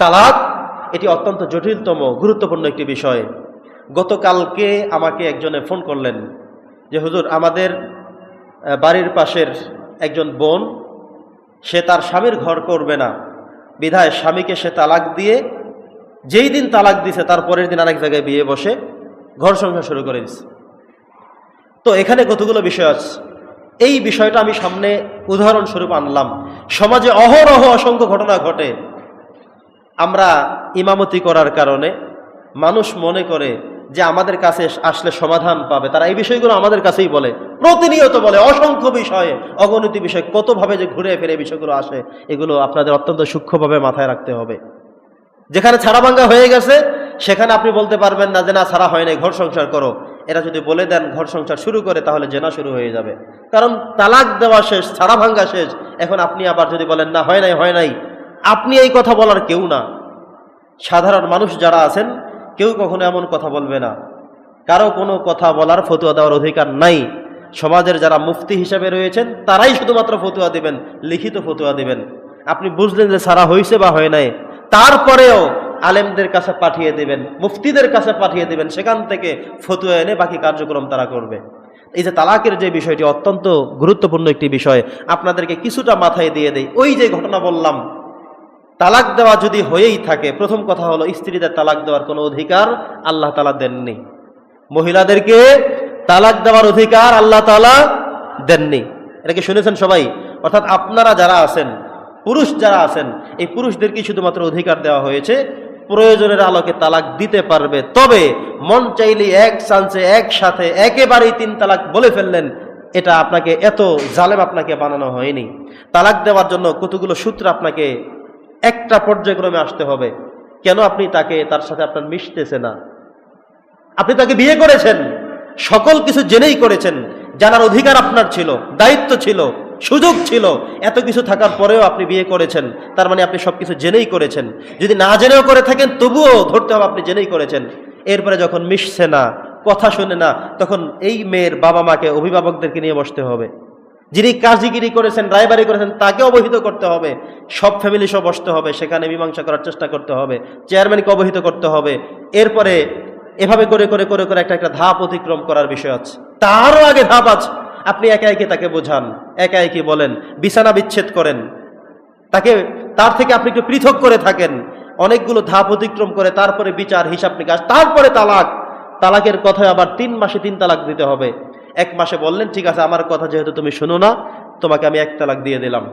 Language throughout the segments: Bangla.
তালাক, এটি অত্যন্ত জটিলতম, গুরুত্বপূর্ণ একটি বিষয়। গতকালকে আমাকে একজনে ফোন করলেন যে, হুজুর, আমাদের বাড়ির পাশের একজন বোন, সে তার স্বামীর ঘর করবে না। বিধায় স্বামীকে সে তালাক দিয়ে, যেই দিন তালাক দিছে, তার পরের দিন আরেক জায়গায় বিয়ে বসে ঘর সংসার শুরু করে দিছে। তো এখানে কতগুলো বিষয় আছে। এই বিষয়টা আমি সামনে উদাহরণস্বরূপ আনলাম। সমাজে অহরহ অসংখ্য ঘটনা ঘটে। আমরা ইমামতি করার কারণে মানুষ মনে করে যে আমাদের কাছে আসলে সমাধান পাবে। তারা এই বিষয়গুলো আমাদের কাছেই বলে। প্রতিনিয়ত বলে, অসংখ্য বিষয়ে, অগণিত বিষয়, কতভাবে যে ঘুরে ফিরে বিষয়গুলো আসে, এগুলো আপনাদের অত্যন্ত সূক্ষ্মভাবে মাথায় রাখতে হবে। যেখানে ছাড়া ভাঙ্গা হয়ে গেছে, সেখানে আপনি বলতে পারবেন না যে, না, ছাড়া হয় নাই, ঘর সংসার করো। এরা যদি বলে দেন, ঘর সংসার শুরু করে, তাহলে জেনা শুরু হয়ে যাবে। কারণ তালাক দেওয়া শেষ ছাড়া ভাঙ্গা শেষ। এখন আপনি আবার যদি বলেন, না, হয় নাই হয় নাই। আপনি এই কথা বলার কেউ না। সাধারণ মানুষ যারা আছেন, কেউ কখনো এমন কথা বলবে না। কারও কোনো কথা বলার ফতুয়া দেওয়ার অধিকার নাই। সমাজের যারা মুফতি হিসেবে রয়েছেন, তারাই শুধুমাত্র ফতুয়া দেবেন, লিখিত ফতুয়া দেবেন। আপনি বুঝলেন যে সারা হয়েছে বা হয় নাই। তারপরেও আলেমদের কাছে পাঠিয়ে দেবেন, মুফতিদের কাছে পাঠিয়ে দেবেন, সেখান থেকে ফতুয়া এনে বাকি কার্যক্রম তারা করবে। এই যে তালাকের যে বিষয়টি অত্যন্ত গুরুত্বপূর্ণ একটি বিষয়, আপনাদেরকে কিছুটা মাথায় দিয়ে দেই। ওই যে ঘটনা বললাম তালাক দেওয়া যদি হয়েই থাকে, প্রথম কথা হলো স্ত্রীদের তালাক দেওয়ার কোনো অধিকার আল্লাহ তালা দেননি। মহিলাদেরকে তালাক দেওয়ার অধিকার আল্লাহ তালা দেননি। এটা কি শুনেছেন সবাই? অর্থাৎ আপনারা যারা আছেন, পুরুষ যারা আছেন, এই পুরুষদেরকে শুধুমাত্র অধিকার দেওয়া হয়েছে। প্রয়োজনের আলোকে তালাক দিতে পারবে। তবে মন চাইলে এক চান্সে, একসাথে, একেবারেই তিন তালাক বলে ফেললেন, এটা আপনাকে, এত জালেম আপনাকে বানানো হয়নি। তালাক দেওয়ার জন্য কতগুলো সূত্র আপনাকে একটা পর্যায়ক্রমে আসতে হবে। কেন আপনি তাকে, তার সাথে আপনার মিশতেছে না? আপনি তাকে বিয়ে করেছেন। সকল কিছু জেনেই করেছেন। জানার অধিকার আপনার ছিল, দায়িত্ব ছিল, সুযোগ ছিল। এত কিছু থাকার পরেও আপনি বিয়ে করেছেন। তার মানে আপনি সব কিছু জেনেই করেছেন। যদি না জেনেও করে থাকেন, তবুও ধরতে হবে আপনি জেনেই করেছেন। এরপরে যখন মিশছে না, কথা শুনে না, তখন এই মেয়ের বাবা মাকে অভিভাবকদেরকে নিয়ে বসতে হবে। যিনি কাজীগিরি করেছেন রায়বাড়ি করেছেন, তাকে অবহিত করতে হবে। সব ফ্যামিলি সব বসতে হবে, সেখানে মীমাংসা করার চেষ্টা করতে হবে চেয়ারম্যানকে অবহিত করতে হবে। এরপরে এভাবে করে করে করে করে একটা একটা ধাপ অতিক্রম করার বিষয় আছে। তারও আগে ধাপ আছে। আপনি একা একে তাকে বোঝান, একা একে বলেন, বিছানা বিচ্ছেদ করেন। তাকে, তার থেকে আপনি একটু পৃথক করে থাকেন। অনেকগুলো ধাপ অতিক্রম করে তারপরে বিচার, হিসাব নিকাশ, তারপরে তালাক। তালাকের কথায় আবার তিন মাসে তিন তালাক দিতে হবে। এক মাসে বললেন, ঠিক আছে, আমার কথা যেহেতু তুমি শোনো না, তোমাকে আমি এক তালাক দিয়ে দিলাম।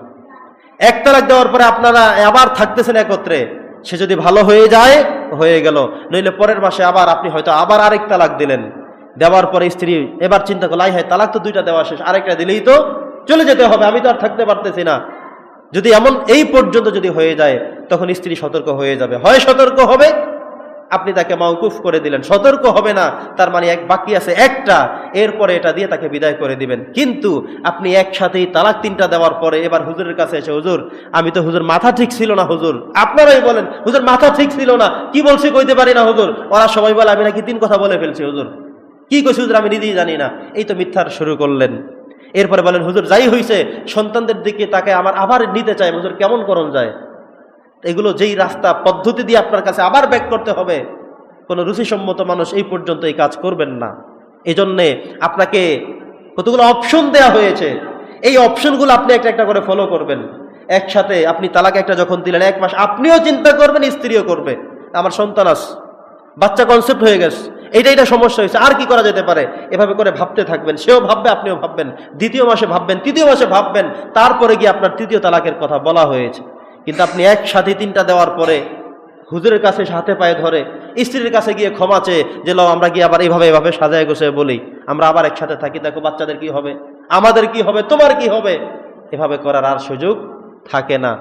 এক তালাক দেওয়ার পরে আপনারা আবার থাকতেছেন একত্রে। সে যদি ভালো হয়ে যায়, হয়ে গেল। নইলে পরের মাসে আবার আপনি হয়তো আবার আরেক তালাক দিলেন। দেওয়ার পরে স্ত্রী এবার চিন্তা করল আই হয়, তালাক তো দুইটা দেওয়া শেষ, আরেকটা দিলেই তো চলে যেতে হবে, আমি তো আর থাকতে পারতেছি না। যদি এমন, এই পর্যন্ত যদি হয়ে যায়, তখন স্ত্রী সতর্ক হয়ে যাবে। হয় সতর্ক হবে, আপনি তাকে মাউকুফ করে দিলেন। সতর্ক হবে না, তার মানে এক বাকি আছে একটা। এরপরে এটা দিয়ে তাকে বিদায় করে দিবেন। কিন্তু আপনি একসাথেই তালাক তিনটা দেওয়ার পরে এবার হুজুরের কাছে এসে, হুজুর, আমি তো হুজুর মাথা ঠিক ছিল না, হুজুর। আপনারাই বলেন, হুজুর, মাথা ঠিক ছিল না। কি বলছি কইতে পারি না, হুজুর? ওরা সবাই বলে, আমি নাকি তিন কথা বলে ফেলছি, হুজুর। কি কইছি, হুজুর, আমি নিজেই জানি না। এই তো মিথ্যার শুরু করলেন। এরপরে বলেন, হুজুর, যাই হইছে, সন্তানদের দিকে তাকে আমার আবার নিতে চাই, হুজুর, কেমন করণ যায়? এগুলো যেই রাস্তা, পদ্ধতি দিয়ে আপনার কাছে আবার ব্যাক করতে হবে, কোনো রুচিসম্মত মানুষ এই পর্যন্ত এই কাজ করবেন না। এই জন্যে আপনাকে কতগুলো অপশন দেয়া হয়েছে। এই অপশনগুলো আপনি একটা একটা করে ফলো করবেন। একসাথে আপনি তালাক একটা যখন দিলেন, এক মাস আপনিও চিন্তা করবেন, স্ত্রীও করবে। আমার সন্তান আস, বাচ্চা কনসেপ্ট হয়ে গেছে। এইটা এটা সমস্যা হয়েছে, আর কি করা যেতে পারে? এভাবে করে ভাবতে থাকবেন। সেও ভাববে, আপনিও ভাববেন। দ্বিতীয় মাসে ভাববেন, তৃতীয় মাসে ভাববেন। তারপরে গিয়ে আপনার তৃতীয় তালাকের কথা বলা হয়েছে। কিন্তু আপনি একসাথে তিনটা দেওয়ার পরে হুজুরের কাছে হাতে পায়ে ধরে স্ত্রীর কাছে গিয়ে ক্ষমা চেয়ে যে লো আমরা গিয়ে আবার এইভাবে এভাবে সাজায় গোছায় বলি। আমরা আবার একসাথে থাকি। দেখো, বাচ্চাদের কি হবে? আমাদের কি হবে? তোমার কি হবে? এভাবে করার আর সুযোগ থাকে না।